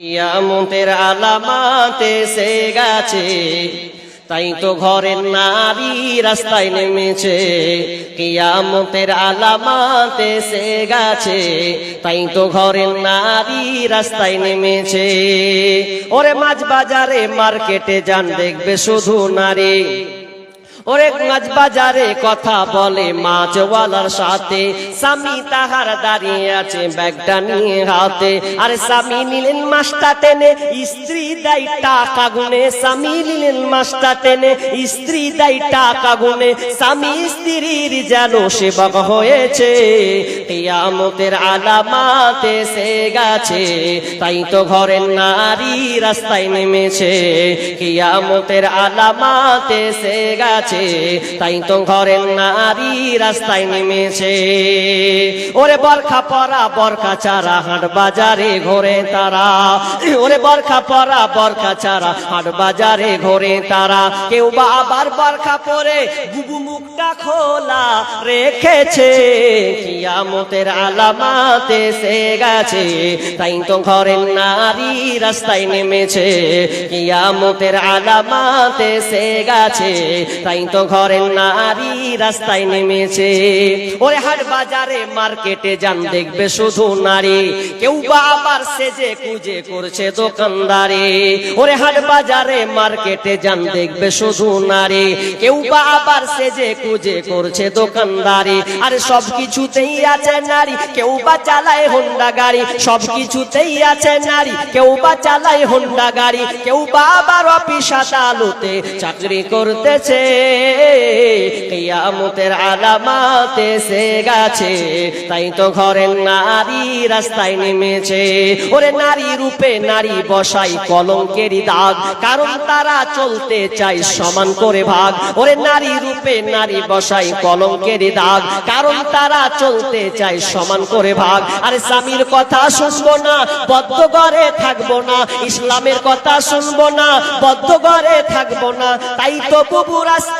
ইয়ামতের আলামাতে সে গেছে। তাই তো ঘরের নারী রাস্তায় নেমেছে। কিয়ামতের আলামাতে সে গেছে। তাই তো ঘরের নারী রাস্তায় নেমেছে। ওরে মাছ বাজারে মার্কেটে যান, দেখবে শুধু নারী। ওরে মাছ বাজারে কথা বলে মাছওয়ালার সাথে। স্বামী তাহার দাঁড়িয়ে আছে ব্যাগটা নিয়ে হাতে। আরে স্বামী নিলেন মাছটা টেনে, স্ত্রী দেয় টাকা গুনে। স্বামী নিলেন মাছটা টেনে, স্ত্রী দেয় টাকা গুনে। স্বামী স্ত্রীর যেন সেবক হয়েছে। কিয়ামতের আলামাতে সে গেছে। তাই তো ঘরের নারী রাস্তায় নেমেছে। কিয়ামতের আলামাতে সে গেছে। তাই তো ঘরের নারী রাস্তায় নেমেছে। ওরে বরখা পরা, বরখা চারা, হাট বাজারে ঘোরে তারা। ওরে বরখা পরা, বরখা চারা, হাট বাজারে ঘোরে তারা। কেউ বা আবার বরখা পরে বুবু মুখটা খোলা রেখেছে। কিয়ামতের আলামাতে সে গেছে, তাই তো ঘরের নারী রাস্তায় নেমেছে। কিয়ামতের আলামাতে সে গেছে, তাই তো ঘরের নারী রাস্তায় নেমেছে। ওরে হাট বাজারে মার্কেটে যান, দেখবে শুধু নারী। কেউ বা আবার সেজে কুজে করছে দোকানদারি। ওরে হাট বাজারে মার্কেটে যান, দেখবে শুধু নারী। কেউ বা আবার সেজে কুজে করছে দোকানদারি। আরে সব কিছুতেই আছে নারী, কেউ বা চালায় হোন্ডা গাড়ি। সব কিছুতেই আছে নারী, কেউ বা চালায় হোন্ডা গাড়ি। কেউ বা আবার অফিস আদালতে চাকরি করতেছে। কিয়ামতের আলামাতে সে গেছে। তাই তো ঘরের নারী রাস্তায় নেমেছে। ওরে নারী রূপে নারী বসাই কলঙ্কেরই দাগ। কারণ তারা চলতে চাই সমান করে ভাগ। ওরে নারী রূপে নারী বসাই কলঙ্কেরই দাগ। কারণ তারা চলতে চাই সমান করে ভাগ। আরে স্বামীর কথা শুনব না, বদ্ধ ঘরে থাকব না। ইসলামের কথা শুনব না, বদ্ধ ঘরে থাকব না। তাই তো বুবু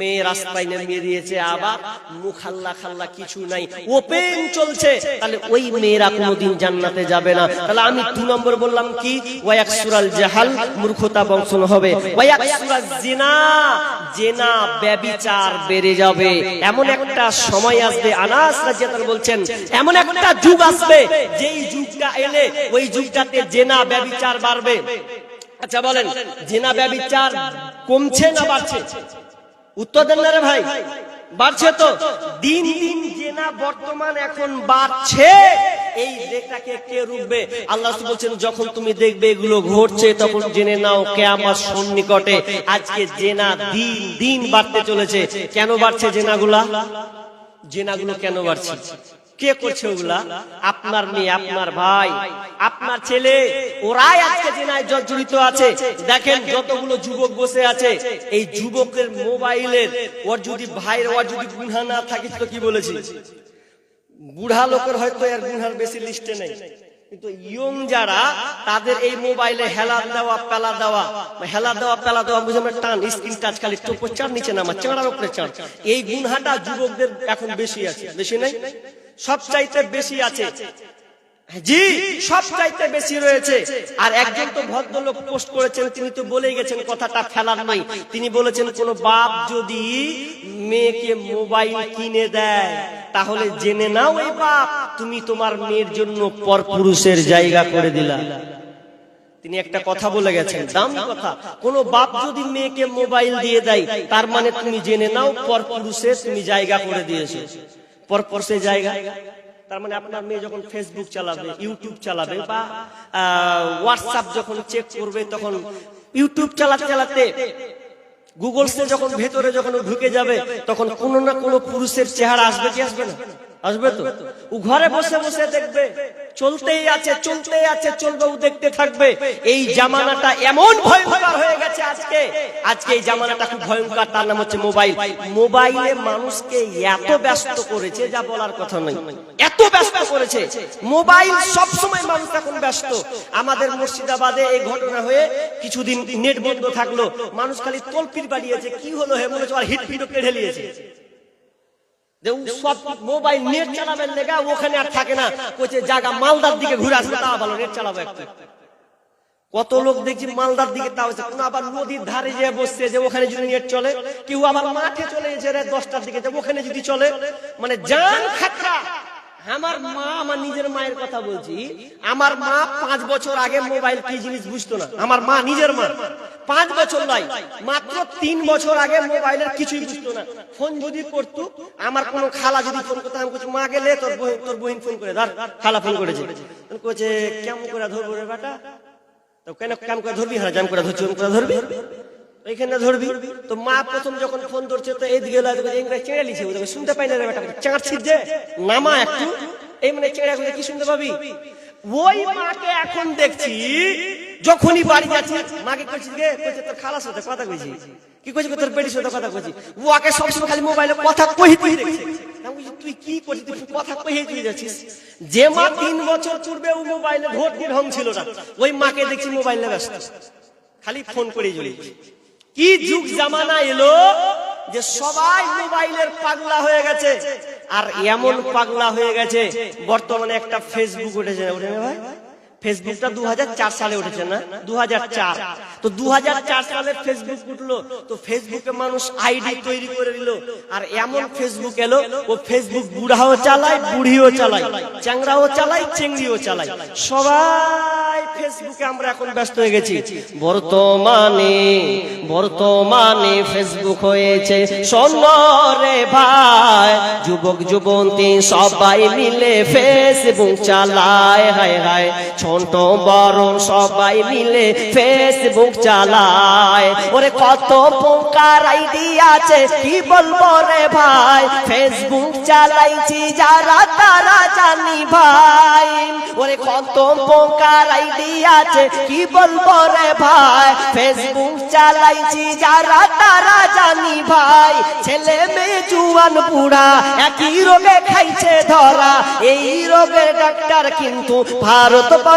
মেয়ে রাস্তায় নেমিয়ে দিয়েছে আবার মুখ আল্লাহ খাল্লা কিছু নাই। ওপেন চলছে, তাহলে ওই মেয়েরা কোনোদিন জান্নাতে যাবে না। তাহলে আমি দু নম্বর বললাম কি? ওয়াক সুরাল জাহাল মূর্খতা বংশন হবে। ওয়াক সুরাল জেনা ব্যবিচার বেড়ে যাবে। এমন একটা সময় আসবে, আনাস রাজিয়াতাল বলছেন, এমন একটা যুগ আসবে, যেই যুগটা এলে ওই যুগটাতে জেনা ব্যবিচার বাড়বে। আচ্ছা বলেন, জেনা ব্যবিচার কমছে না বাড়ছে? উত্তর দেন না রে ভাই। বাড়ছে তো। দিন দিন জেনা বর্তমান এখন বাড়ছে। এই রেখাকে কে রুখবে? আল্লাহ বলছেন যখন তুমি দেখবে এগুলো ঘটছে তখন জেনে নাও কে আমার সন্নিকটে আজকে জেনা দিন দিন বাড়তে চলেছে। কেন বাড়ছে জেনাগুলা? জেনাগুলো কেন বাড়ছে? কে করছে ওগুলা? আপনার মেয়ে আপনার ভাই আপনার ছেলে ওরাই আজকে জেনায় জর্জরিত আছে। দেখেন যতগুলো যুবক বসে আছে। এই যুবকের মোবাইলের ওর যদি ভাইয়ের ওর যদি গুনহা না থাকিস তো কি বলেছি? বুড়া লোকের হয়তো এর গুনহার বেশি লিস্টে নেই। কিন্তু ইয়ং যারা, তাদের এই মোবাইলে হেলা দেওয়া, পেলা দেওয়া, হেলা দেওয়া, পেলা দেওয়া বুঝে আমরা টান, স্ক্রিন টাচ খালি টোপর চার নিচে নামা চাঁড়ার উপরে চাঁড় এই গুনহাটা যুবকদের এখন বেশি আছে, বেশি নাই? সব চাইতে বেশি আছে। জি সব চাইতে বেশি রয়েছে। আর একজন তো ভদ্রলোক পোস্ট করেছেন, তিনি তো বলেই গেছেন, কথাটা ফেলার নাই তিনি বলেছেন, কোন বাপ যদি মেয়েকে মোবাইল কিনে দেয়, তাহলে জেনে নাও এই বাপ। তুমি তোমার মেয়ের জন্য পরপুরুষের জায়গা করে দিলা। তিনি একটা কথা বলে গেছেন, দামি কথা। কোন বাপ যদি মেয়েকে মোবাইল দিয়ে দেয়, তার মানে তুমি জেনে নাও পরপুরুষের তুমি জায়গা করে দিয়েছ। পরপুরুষের জায়গা। তার মানে আপনার মেয়ে যখন ফেসবুক চালাবে ইউটিউব চালাবে বা হোয়াটসঅ্যাপ যখন চেক করবে, তখন ইউটিউব চালাতে চালাতে গুগলসে যখন ভেতরে যখন ঢুকে যাবে, তখন কোনো না কোনো পুরুষের চেহারা আসবে কি আসবে না? আসবে তো? ও ঘরে বসে বসে দেখবে, চলতেই আছে চলতেই আছে, চলবে, ও দেখতে থাকবে। এই জামানাটা এমন ভয়ঙ্কর হয়ে গেছে আজকে। আজকে এই জামানাটা খুব ভয়ঙ্কর, তার নাম হচ্ছে মোবাইল। মোবাইলে মানুষকে এত ব্যস্ত করেছে, যা বলার কথা নয়। এত ব্যস্ত করেছে। মোবাইল সব সময় মানুষ এখন ব্যস্ত। আমাদের মুর্শিদাবাদে এই ঘটনা হয়ে কিছুদিন নেট বন্ধ থাকল। মানুষ খালি তলপির বাড়িয়েছে, কি হলো হে? মনে হচ্ছে আর হিট ফিট কেড়ে নিয়েছে। জায়গা মালদার দিকে ঘুরে আসবে ভালো কত লোক দেখছি মালদার দিকে, তাও আবার নদীর ধারে যে বসছে, যে ওখানে যদি নেট চলে, কেউ আবার মাঠে চলে যে দশটার দিকে ওখানে যদি চলে মানে জান খাতরা। আমার মা, আমার নিজের মায়ের কথা বলছি। আমার মা পাঁচ বছর আগে মোবাইল কি জিনিস বুঝতো না? আমার মা নিজের মা। পাঁচ বছর নয়, মাত্র তিন বছর আগে মোবাইলের কিছুই বুঝতো না। ফোন যদি করতো, আমার কোনো খালা যদি ফোন করতো, আমি মা গেলে তোর বহিন তোর বহিন ফোন করে, ধর, খালা ফোন করেছে। কইছে কেমন করে ধরবো রে বেটা? তো কেন, কেমন করে ধরবি? হ্যাঁ জাম করে ধরছি করে ধরবি। ধরবি? তো মা প্রথম যখন ফোন ধরছে, তো এই দিকে চেঁড়ে ও শুনতে পাই না বেটা চাঁড়ছিস যে, নামা একটু। এই মানে চেঁড়ে কি শুনতে পাবি? ওই মাকে এখন দেখছি, যখনই বাড়ি যাচ্ছি, মাকে কইছিস গে কইছে তোর খালার সাথে কথা কইছি। কি কইছি? তোর সাথে কথা কইছি। ও আগে সবসময় খালি মোবাইলে কথা কই তুই দেখছে তুই কি করছিস তুই কথা কই তুই যাচ্ছিস? যে মা তিন বছর পূর্বে ও মোবাইলে ভর্তি ঢং ছিল না, ওই মাকে দেখছি মোবাইলে ব্যস্ত। খালি ফোন করেই চলে। কি যুগ জামানা এলো যে সবাই মোবাইলের পাগলা হয়ে গেছে? আর এমন পাগলা হয়ে গেছে, বর্তমানে একটা ফেসবুক উঠেছে। উঠে ভাই ফেসবুকটা দু হাজার চার সালে উঠেছে না? দু হাজার চার। তো দু হাজার চার সালে ফেসবুক উঠল। তো ফেসবুকে মানুষ আইডি তৈরি করে দিল আর এমন ফেসবুক এলো ও ফেসবুক বুড়াও চালায় বুড়িও চালায় চ্যাংরাও চালায় চেংড়িও চালায়। সবাই ফেসবুকে আমরা এখন ব্যস্ত হয়ে গেছি। বর্তমানে বর্তমানে ফেসবুক হয়েছে সন্নরে ভাই। যুবক যুবতী সবাই মিলে ফেসবুক চালায় হায় হায়। ছোট বড় সবাই মিলে ফেসবুক চালায়। ওরে কত পোকার আইডি আছে, কি বলব রে ভাই? ফেসবুক চালাইছি যারা, তারা জানি ভাই। ওরে কত পোকার আইডি আছে, কি বলব রে ভাই? ফেসবুক চালাইছি যারা, তারা জানি ভাই। ছেলে মেয়ে জুয়ান বুড়া, একই রোগে খাইছে ধরা। এই রোগের ডাক্তার কিন্তু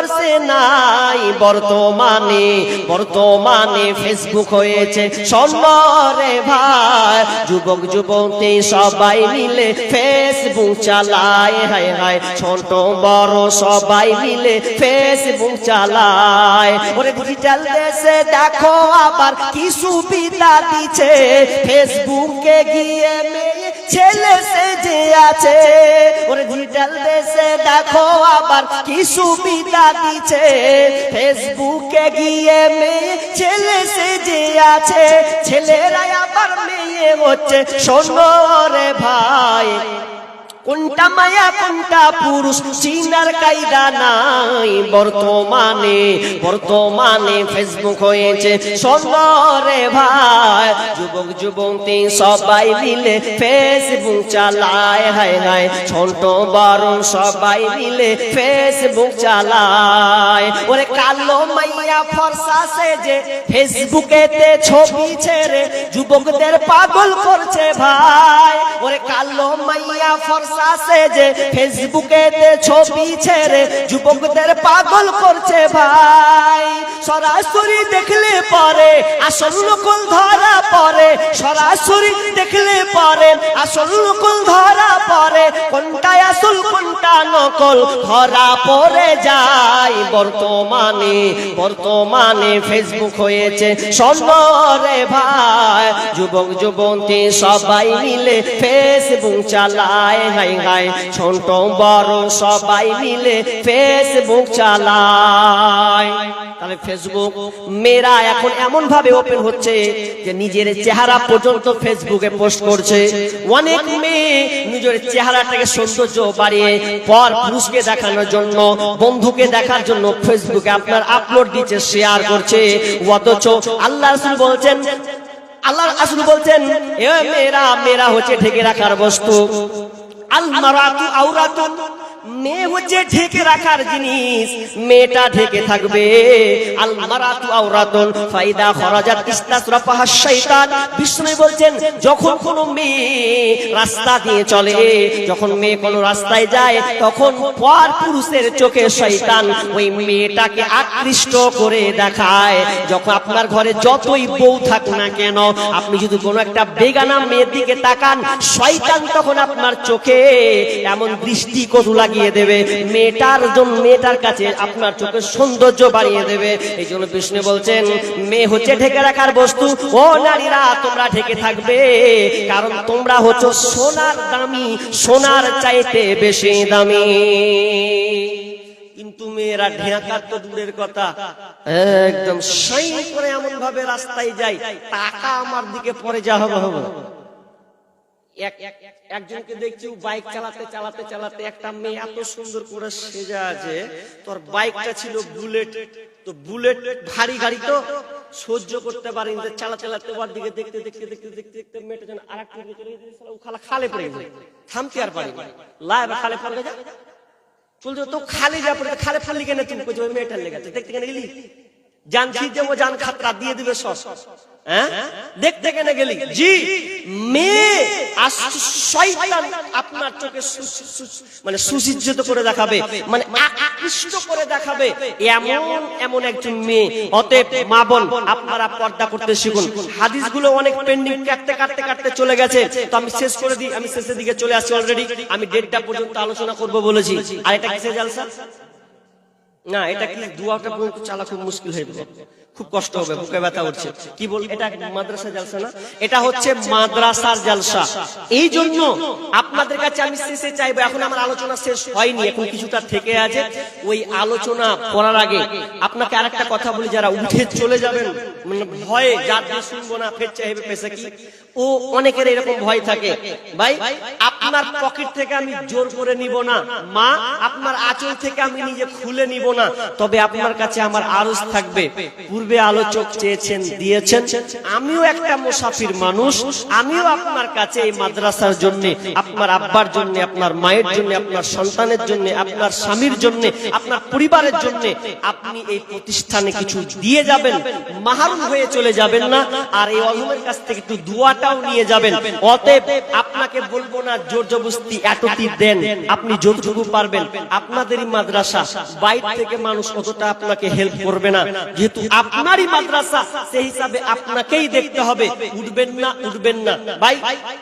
ভারতবর্ষে নাই বর্তমানে বর্তমানে ফেসবুক হয়েছে সন্নরে ভাই। যুবক, যুবতী সবাই মিলে ফেসবুক চালায়, হায় হায়। ছোট, বড় সবাই মিলে ফেসবুক চালায়। ওরে ডিজিটাল দেশে দেখো আবার কি সুবিধা দিচ্ছে। ফেসবুকে গিয়ে মেয়ে ছেলে সেজে আছে, ওরে ডিজিটাল দেশে দেখো আবার কি সুবিধা দিচ্ছে ফেসবুকে গিয়ে মেয়ে ছেলে সেজে আছে ছেলেরা আবার মেয়ে হচ্ছে। শোনো রে ভাই কোনটা মায়া, কোনটা পুরুষ? চিনার কায়দা নাই বর্তমানে। বর্তমানে ফেসবুক হয়েছে সন্ধ্যরে ভাই। যুবক, যুবতী সবাই মিলে ফেসবুক চালায়, হায় হায় ছোট, বড় সবাই মিলে ফেসবুক চালায়। ওরে কালো মাইয়া ফর্সা সেজে ফেসবুকেতে ছবি ছেড়ে যুবকদের পাগল করছে ভাই। ওরে কালো মাইয়া ফর্সা সেজে ফেসবুকেতে ছবি ছেড়ে যুবকদের পাগল করছে ভাই। সরাসরি দেখলে পরে, আসল ধরা পরে। সরাসরি দেখলে পরে, আসল ধরা পরে। কোনটা আসল, কোনটা নকল, ধরা যায়। বর্তমানে বর্তমানে ফেসবুক হয়েছে সন্নরে ভাই। যুবক, যুবতী সবাই মিলে ফেসবুক চালায়। হাই হাই ছোট বড় সবাই মিলে ফেসবুক চালায় তাহলে ফেসবুক মেয়েরা এখন এমন ভাবে ওপেন হচ্ছে যে নিজের চেহারা পর্যন্ত ফেসবুকে পোস্ট করছে। অনেক মেয়ে নিজের চেহারাটাকে সৌন্দর্য বাড়িয়ে পর পুরুষকে দেখানোর জন্য বন্ধুকে দেখার জন্য ফেসবুকে আপনার আপলোড দিচ্ছে শেয়ার করছে। অথচ আল্লাহ রাসূল বলছেন আল্লাহ রাসূল বলছেন এ মেয়েরা মেয়েরা হচ্ছে ঢেকে রাখার বস্তু। মেয়ে হচ্ছে ঢেকে রাখার জিনিস, মেয়েটা ঢেকে থাকবে। বলছেন, যখন কোন মেয়ে রাস্তা দিয়ে চলে, যখন মেয়ে কোন রাস্তায় যায়, তখন পর পুরুষের চোখে শয়তান ওই মেয়েটাকে আকৃষ্ট করে দেখায়। যখন আপনার ঘরে যতই বউ থাক না কেন, আপনি যদি কোনো একটা বেগানা মেয়ের দিকে তাকান, শয়তান তখন আপনার চোখে এমন দৃষ্টি কটু লাগিয়ে দেবে। মেয়েটার জন্য মেয়েটার কাছে আপনার চোখের সৌন্দর্য বাড়িয়ে দেবে। এই জন্য বিষ্ণু বলছেন, মেয়ে হচ্ছে ঢেকে রাখার বস্তু। ও নারীরা, তোমরা ঢেকে থাকবে। কারণ তোমরা হচ্ছে সোনার দামি, সোনার চাইতে বেশি দামি। কিন্তু মেয়েরা ঢেকার তো দূরের কথা। একদম সাই করে এমন ভাবে রাস্তায় যায়, টাকা আমার দিকে পরে যা হবে হবে। একজনকে দেখছি বাইক চালাতে চালাতে চালাতে একটা মেয়ে এত সুন্দর করে সেজা আছে। তোর বাইকটা ছিল বুলেট। তো বুলেট ভারী গাড়ি তো। সহ্য করতে পারিনি তো চালা চালাতে ওর দিকে দেখতে দেখতে দেখতে দেখতে দেখতে মেয়েটা যেন আর একটা খালা খালে পড়ে গেছে। থামতে আর পারি লা এবার খালে পড়ে যা চলছে তো খালি যা পড়ে খালে ফালি কেন? তুমি মেয়েটার লেগেছে দেখতে কেন গেলি? জানছি যে ও জান খাতরা, দিয়ে দিবে সস হ্যাঁ? দেখতে কেন গেলি? জি। মেয়ে আপনার চোখে মানে সুসজ্জিত করে দেখাবে মানে আকৃষ্ট করে দেখাবে। এমন এমন একজন মেয়ে। অতএব মা বোন, আপনারা পর্দা করতে শিখুন। হাদিসগুলো অনেক পেন্ডিং কাটতে কাটতে কাটতে চলে গেছে। তো আমি শেষ করে দিই, আমি শেষের দিকে চলে আসছি অলরেডি আমি দেড়টা পর্যন্ত আলোচনা করব বলেছি। আর এটা কিসে জালসা? না, এটা কি দুয়াটা পর্যন্ত চালা খুব মুশকিল হয়ে যাবে খুব কষ্ট হবে, বুকে ব্যথা উঠছে। কি বল, এটা মাদ্রাসা জালসা না? এটা হচ্ছে মাদ্রাসার জালসা। এই জন্য আপনাদের কাছে আমি শেষে চাইব, এখন আমার আলোচনা শেষ হয়নি, এখন কিছুটা থেকে আছে। ওই আলোচনা করার আগে আপনাকে আরেকটা কথা বলি, যারা উঠে চলে যাবেন মানে ভয়ে যার দিয়ে শুনব না, ফের চাইবে পেশা কি? ও অনেকের এরকম ভয় থাকে। ভাই, আপনার পকেট থেকে আমি জোর করে নিব না। মা, আপনার আঁচল থেকে আমি নিজে খুলে নিব না। তবে আপনার কাছে আমার আরজ থাকবে। পূর্বে আলোচক চেয়েছেন, দিয়েছেন। আমিও একটা মুসাফির মানুষ। আমিও আপনার কাছে এই মাদ্রাসার জন্য, আপনার আব্বার জন্য, আপনার মায়ের জন্য, আপনার সন্তানের জন্য, আপনার স্বামীর জন্য, আপনার পরিবারের জন্য আপনি এই প্রতিষ্ঠানে কিছু দিয়ে যাবেন, মাহারুম হয়ে চলে যাবেন না। আর এই অধমের কাছ থেকে একটু দুয়াটাও নিয়ে যাবেন। অতএব আপনাকে বলব না, জোর জবস্তি এতটি দেন। আপনি যতটুকু পারবেন। আপনাদেরই মাদ্রাসা বাইরে থেকে মানুষ অতটা আপনাকে হেল্প করবে না। যেহেতু আপনারই মাদ্রাসা সেই হিসাবে আপনাকেই দেখতে হবে। উঠবেন না উঠবেন না। ভাই,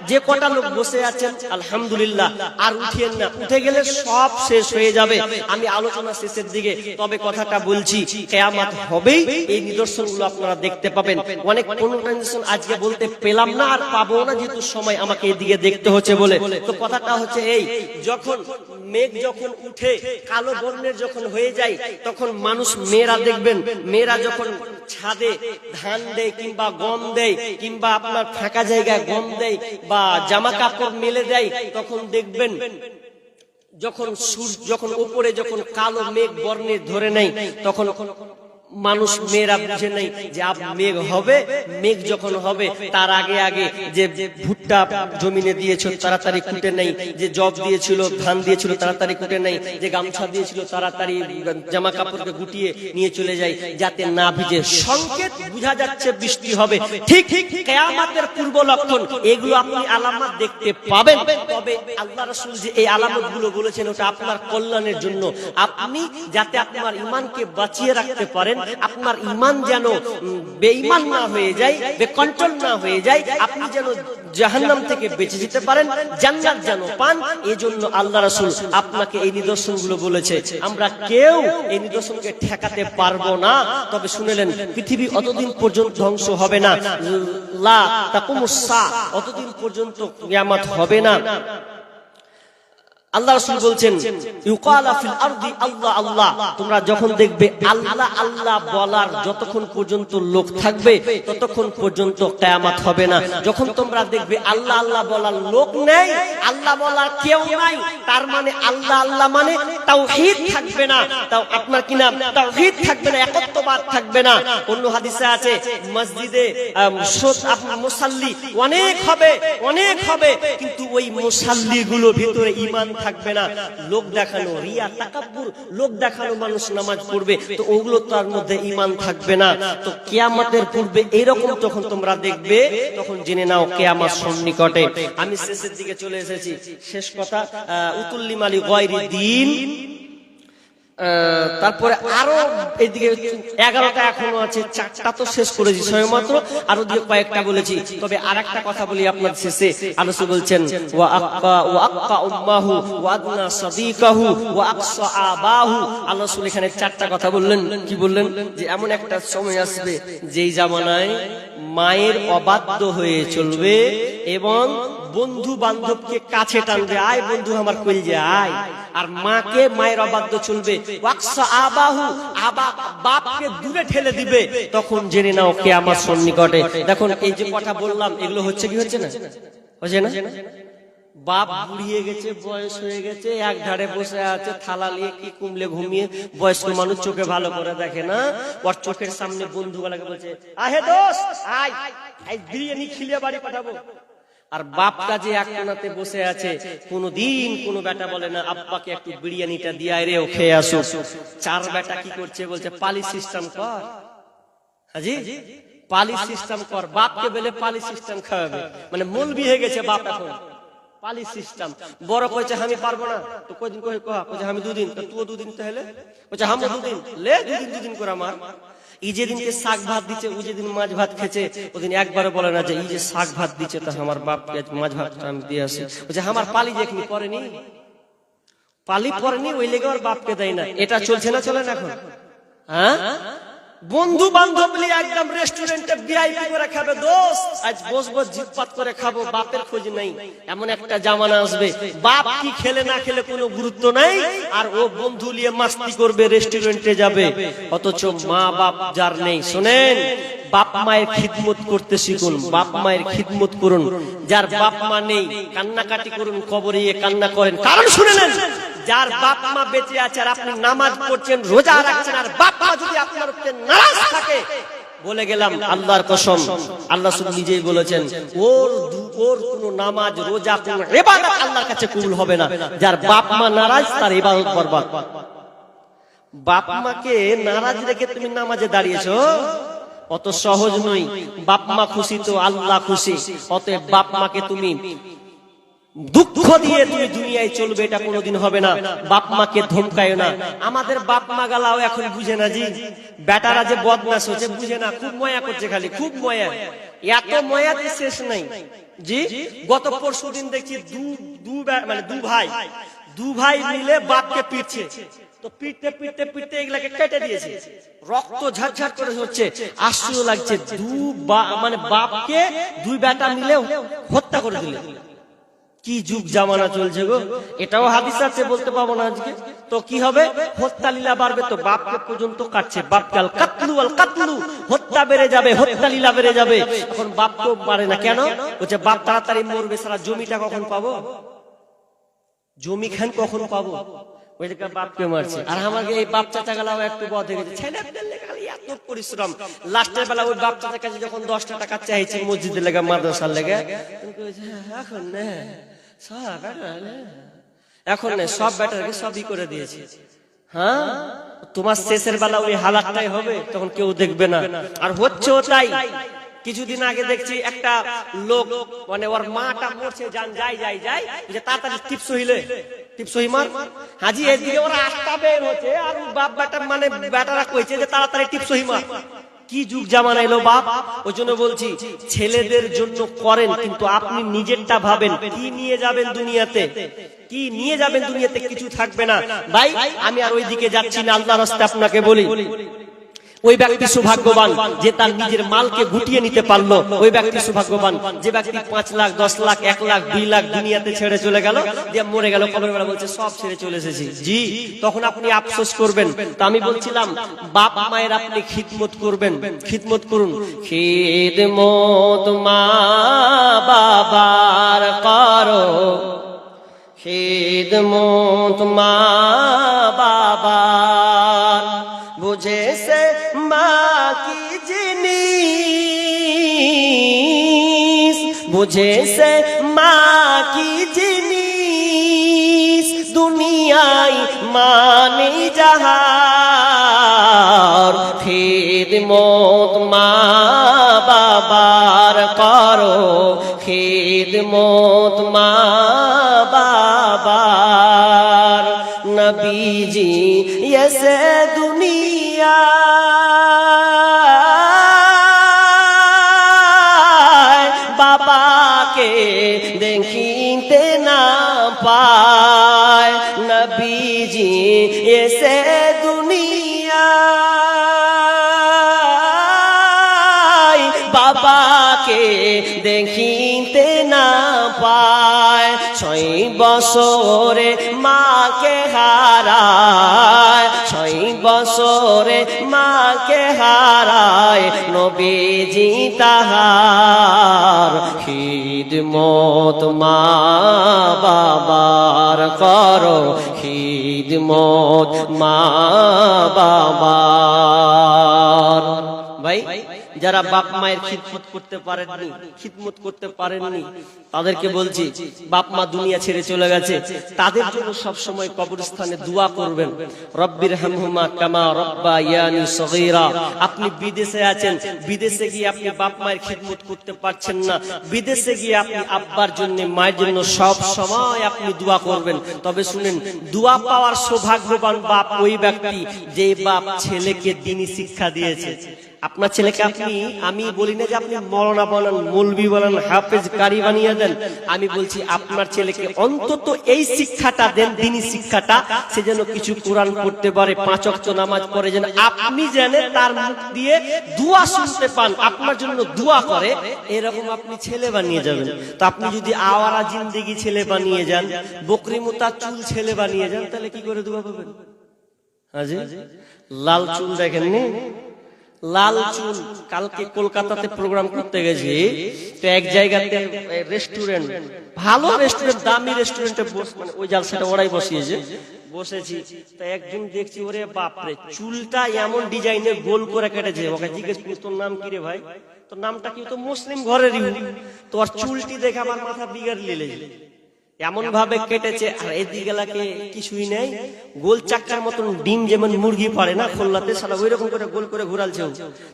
যে কটা লোক বসে আছেন, আলহামদুলিল্লাহ। আর উঠিয়েন না, উঠে গেলে সব শেষ হয়ে যাবে। আমি আলোচনা শেষের দিকে তবে কথাটা বলছি, কেয়ামাত হবেই, এই নিদর্শনগুলো আপনারা দেখতে পাবেন। অনেক কনভেনশন আজকে বলতে পেলাম না, আর পাবো না, যেহেতু সময় আমাকে এদিকে দেখতে হচ্ছে বলে। তো কথাটা হচ্ছে এই, যখন মেঘ যখন উঠে, কালো বর্ণের যখন হয়ে যায় তখন মানুষ মেয়েরা দেখবেন, মেয়েরা যখন ছাদে ধান দেয় কিংবা গম দেয়, কিংবা আপনার ফাঁকা জায়গায় গম দেয় বা জামা কাপড় মেলে দেয়, তখন দেখবেন যখন সূর্য, যখন উপরে যখন কালো মেঘ বর্ণে ধরে নেয়, তখন মানুষ মেয়েরা বুঝে নেই যে আব মেঘ হবে মেঘ যখন হবে তার আগে আগে যে যে ভুট্টা জমিনে দিয়েছিল তাড়াতাড়ি কুটে নেই। যে জব দিয়েছিল ধান দিয়েছিল তাড়াতাড়ি কুটে নেই। যে গামছা দিয়েছিল তাড়াতাড়ি জামা কাপড়কে গুটিয়ে নিয়ে চলে যায় যাতে না ভিজে। সংকেত বোঝা যাচ্ছে বৃষ্টি হবে। ঠিক ঠিক কেয়ামাতের পূর্ব লক্ষণ এগুলো আপনি আলামত দেখতে পাবেন। তবে আল্লাহ রাসূল যে এই আলামতগুলো বলেছেন ওটা আপনার কল্যাণের জন্য। আপনি যাতে আপনার ইমানকে বাঁচিয়ে রাখতে পারেন আপনার ইমান যেন বেঈমান না হয়ে যায়, বেকন্ট্রোল না হয়ে যায়, আপনি যেন জাহান্নাম থেকে বেঁচে যেতে পারেন, জান্নাত যেন পান, এজন্য আল্লাহ রাসূল আপনাকে এই নিদর্শনগুলো বলেছে। আমরা কেউ এই নিদর্শনকে ঠেকাতে পারব না। তবে শুনেলেন পৃথিবী অতদিন পর্যন্ত ধ্বংস হবে না। লা তাকুমুস সা, অতদিন পর্যন্ত কিয়ামত হবে না। আল্লাহ রাসূল বলছেন আল্লাহ আল্লাহ। তোমরা যখন দেখবে আল্লাহ আল্লাহ বলার যতক্ষণ পর্যন্ত লোক থাকবে, ততক্ষণ পর্যন্ত কিয়ামত হবে না। যখন তোমরা দেখবে আল্লাহ আল্লাহ বলার লোক নেই, আল্লাহ বলার কেউ নাই, তার মানে আল্লাহ আল্লাহ মানে তাওহীদ থাকবে না। তাও আপনার কিনা তাওহীদ থাকবে না, একত্ববাদ থাকবে না। অন্য হাদিসে আছে, মসজিদে মুসাল্লি অনেক হবে অনেক হবে। কিন্তু ওই মুসাল্লি গুলো ভিতরে ইমান থাকবে না। লোক দেখানো, রিয়া, তাকাব্বুর লোক দেখানো মানুষ নামাজ পড়বে, তো ওগুলো তার মধ্যে ইমান থাকবে না। তো কেয়ামাতের পূর্বে এরকম যখন তোমরা দেখবে, তখন জেনে নাও কেয়ামাত সন্নিকটে। আমি শেষের দিকে চলে এসেছি। শেষ কথা উতুল্লিম আলী গয়রি দিন তারপরে আরও এইদিকে এগারোটা এখনও আছে, চারটা তো শেষ করেছি মাত্র আরও দিয়ে কয়েকটা বলেছি। তবে আর একটা কথা বলি আপনার শেষে। আলোচনা বলছেন, ওয়া আক্কা ওয়া আক্কা উম্মাহু, ওয়া আদনা সাদিকাহু, ওয়া আকসা আবাহু। আল্লাহ এখানে চারটা কথা বললেন। কি বললেন? যে এমন একটা সময় আসবে যেই জামানায় মায়ের অবাধ্য হয়ে চলবে এবং বন্ধু বান্ধবকে কাছে টানবে। আয় বন্ধু আমার কইলজে আয়। আর মাকে মায়ের অবাধ্য চলবে। বসে আছে, থালা নিয়ে কি কুমলে ঘুমিয়ে বয়স্ক মানুষ চোখে ভালো করে দেখে না? ওর চোখের সামনে বন্ধু বলছে, আহে দোষ আয় বাড়ি পাঠাবো। আর বাপটা যে এক কোনাতে বসে আছে, কোনদিন কোন বেটা বলে না, আব্বাকে একটু বিরিয়ানিটা দিয়ে রে, ও খেয়ে আসো চার বেটা কি করছে, বলছে, পালি সিস্টেম কর। হাজি? পালি সিস্টেম কর। বাপকে বলে পালি সিস্টেম খাওয়াবে। মানে মূল বিয়ে গেছে বাপ এখন। পালি সিস্টেম। বড় কইছে, আমি পারব না। তো কয়দিন কই, কহা? কইছে, আমি দুদিন। তো তুই দুদিন তাহলে? কইছে আমি দুদিন। লে, দুদিন দুদিন করে আমার ই যেদিনকে শাক ভাত দিচ্ছে ও যেদিন মাছ ভাত খেছে, ওদিন একবারও বলে না যে, এই যে শাক ভাত দিচ্ছে তা আমার বাপকে মাছ ভাত আমি দিয়ে আসি। যে আমার পালি যেখানে করেনি পালি পরেনি ওই লেগে ওর বাপকে দেয় না এটা চলছে না, চলে না এখন? হ্যাঁ? বন্ধু বান্ধব নিয়ে একদম রেস্টুরেন্টে ভিআইপি করে খাবে দোস্ত। আজ বসবো জিতপাত করে খাব, বাপের খোঁজ নাই। এমন একটা জামানা আসবে। বাপ কি খেলে না খেলে কোনো গুরুত্ব নাই। আর ও বন্ধু নিয়ে মাস্তি করবে রেস্টুরেন্টে যাবে। অথচ মা বাপ যার নেই, শোনেন? বাপ মায়ের খিদমত করতে শিখুন, বাপ মায়ের খিদমত করুন। যার বাপ মা নেই, কান্নাকাটি করুন, কবরে কান্না করেন। কারণ শুনে নেন। যার বাপ মা বেঁচে আছে আর আপনি নামাজ পড়ছেন, রোজা রাখছেন, আর বাপ মা যদি আপনার উপরে নারাজ থাকে, বলে গেলাম, আল্লাহর কসম, আল্লাহ শুধু নিজেই বলেছেন, ওর ওর কোনো নামাজ, রোজা, কোনো আল্লাহর কাছে কবুল হবে না। যার বাপ মা নারাজ, তার ইবাদত বরবাদ। বাপ মাকে নারাজ রেখে তুমি নামাজে দাঁড়িয়েছো? অত সহজ নই বাপ মা খুশি তো আল্লাহ খুশি। অতএব বাপ মাকে তুমি দুঃখ দিয়ে তুমি দুনিয়ায় চলবে, এটা কোনোদিন হবে না। বাপ মাকে ধমকায় না। আমাদের বাপ মা গালাও এখন বুঝে না জি। বেটারা যে বদমাস হচ্ছে, বুঝে না। খুব ময়া করছে খালি, খুব ময়া। এত ময়াতে শেষ নাই। জি, গত পরশু দিন দেখছি দু দু মানে দু ভাই। দু ভাই মিলে বাপকে পিটছে। তো পিটতে পিটতে পিটতে এগুলাকে কেটে দিয়েছে। রক্ত ঝাড়ঝাড় করে হচ্ছে আশ্চর্য লাগছে, দু মানে বাপকে দুই বেটা মিলে হত্যা করে দিলে। কি যুগ জামানা চলছে গো? এটাও হাদিস আছে বলতে পাবো না আজকে। তো কি হবে? হত্যা লীলা বাড়বে তো বাপকে পর্যন্ত কাটছে। বাপ কাল কাতলু আল কাতলু। হত্যা বেড়ে যাবে হত্যা লীলা বেড়ে যাবে। এখন বাপকেও পারে না কেন? বলছে বাপ তাড়াতাড়ি মরবে সারা জমিটা কখন পাবো? জমি খান কখন পাবো? বাপকে মারছে। আর আমাকে এই বাপ চাচা একটু বধ হয়ে এত পরিশ্রম। লাস্টের বেলা ওই বাপ চাচার কাছে যখন দশটা টাকা চাইছে মসজিদের লেগে মাদ্রাসার লেগে "হ্যাঁ, এখন নে। সব এখন সব ব্যাটারকে সবই করে দিয়েছে। হ্যাঁ? তোমার শেষের বেলা ওই হালাতটাই হবে তখন কেউ দেখবে না। আর হচ্ছেও তাই। কিছুদিন আগে দেখছি একটা লোক মানে ওর মাটা মরছে যান যাই যাই যাই। যে তাড়াতাড়ি টিপস হইলে টিপস হইমার হাজি এদিকে ওরা আটটা বের হচ্ছে। আর বাপ বেটা মানে বেটারা কইছে যে তাড়াতাড়ি টিপস হইমার কি যুগ জামানা এলো বাপ? ওই জন্য বলছি, ছেলেদের জন্য করেন, কিন্তু আপনি নিজেরটা ভাবেন, কি নিয়ে যাবেন দুনিয়াতে? কি নিয়ে যাবেন দুনিয়াতে কিছু থাকবে না। ভাই, আমি আর ওইদিকে যাচ্ছি না আল্লাহ রাস্তায় আপনাকে বলি। ওই ব্যক্তি সৌভাগ্যবান যে তার নিজের মালকে গুটিয়ে নিতে পারল। ওই ব্যক্তি সৌভাগ্যবান যে ব্যক্তি পাঁচ লাখ, দশ লাখ, এক লাখ, দুই লাখ দুনিয়াতে ছেড়ে চলে গেল দিয়ে মরে গেল কবর বেলা বলছে, সব ছেড়ে চলে এসেছি। জি, তখন আপনি আফসোস করবেন। তো আমি বলছিলাম, বাপ মায়ের আপনি খিদমত করবেন। খিদমত করুন। খিদমত মা বাবার করো। খিদমত মা বাবার বুঝেছে জিনিস বুঝেছে মা কি জিনিস দুনিয়ায় মানে যাহার? খিদমত মা বাবার করো। খিদমত মা বাবার। নবীজি এসে দুনিয়া নবীজি এসে দুনিয়া। বাবাকে দেখিতে না পায়, ছয় বছরে মাকে হারায়, ছয় বছরে মাকে হারায়, নবীজি তাহার খিদমত মা বাবার করো খিদমত মা বাবার। ভাই যারা বাপ মায়ের খিদমত করতে পারেননি, খিদমত করতে পারেননি, তাদেরকে বলছি, বাপ মা দুনিয়া ছেড়ে চলে গেছে। তাদের জন্য সব সময় কবরস্থানে দোয়া করবেন। রব্বির হামহুমা কামা রব্বা ইয়ানি সগীরা। আপনি বিদেশে আছেন, বিদেশে গিয়ে আপনি বাপ মায়ের খিদমত করতে পারছেন না। বিদেশে গিয়ে আপনি আব্বার জন্য, মায়ের জন্য সব সময় আপনি দোয়া করবেন। তবে শুনেন, দোয়া পাওয়ার সৌভাগ্যবান বাপ ওই ব্যক্তি যে বাপ ছেলেকে দিনই শিক্ষা দিয়েছে। আপনার ছেলেকে আপনি, আমি বলি না যে আপনি মরনা বলেন, মৌলবি বলেন, হাফেজ কারি বানিয়ে দেন। আমি বলছি আপনার ছেলেকে অন্তত এই শিক্ষাটা দেন দিনই শিক্ষাটা, সে যেন কিছু কোরআন পড়তে পারে, পাঁচ অক্ট নামাজ পড়ে যেন আপনি জানেন তার মুখ দিয়ে দোয়া শুনতে পান, আপনার জন্য দোয়া করে, এরকম আপনি ছেলে বানিয়ে যাবেন। তো আপনি যদি আওয়ারা জিন্দেগি ছেলে বানিয়ে যান, বকরি মোতা চুল ছেলে বানিয়ে যান, তাহলে কি করে দোয়া পাবেন? লাল চুল দেখেননি? লাল চুল। কালকে কলকাতাতে প্রোগ্রাম করতে গেছি। তো এক জায়গাতে রেস্টুরেন্ট ভালো রেস্টুরেন্ট দামি রেস্টুরেন্টে বস মানে ওই জালসাটা ওরাই বসিয়েছে। বসেছি। তো একজন দেখছি, ওরে বাপরে, চুলটা এমন ডিজাইনের গোল করে কেটেছে। ওকে জিজ্ঞেস করি তোর নাম কি রে ভাই? তোর নামটা কি? তো মুসলিম ঘরেরই তোর চুলটি দেখে আমার মাথা বিগাড় লিলে এমন ভাবে কেটেছে, আর এদিকে কিছুই নেই। গোল চাক্কার মতন ডিম যেমন মুরগি পারে না খোল্লাতে সারা ওই রকম করে গোল করে ঘুরালছে।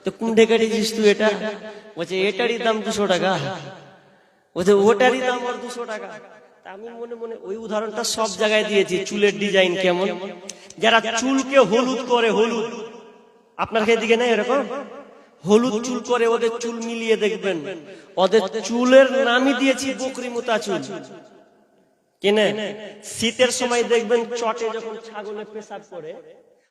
তো কুন্ডে কেটেছিস তুই এটা? বলছে, এটারই দাম দুশো টাকা। বলছে, ওটারই দাম আর দুশো টাকা। আমি মনে মনে ওই উদাহরণটা সব জায়গায় দিয়েছি, চুলের ডিজাইন কেমন। যারা চুলকে হলুদ করে, হলুদ। আপনার এদিকে নেই এরকম? হলুদ চুল করে ওদের চুল মিলিয়ে দেখবেন। ওদের চুলের নামই দিয়েছি বকরি মোতা চুল। কিনে? শীতের সময় দেখবেন চটে যখন ছাগলে পেশাব করে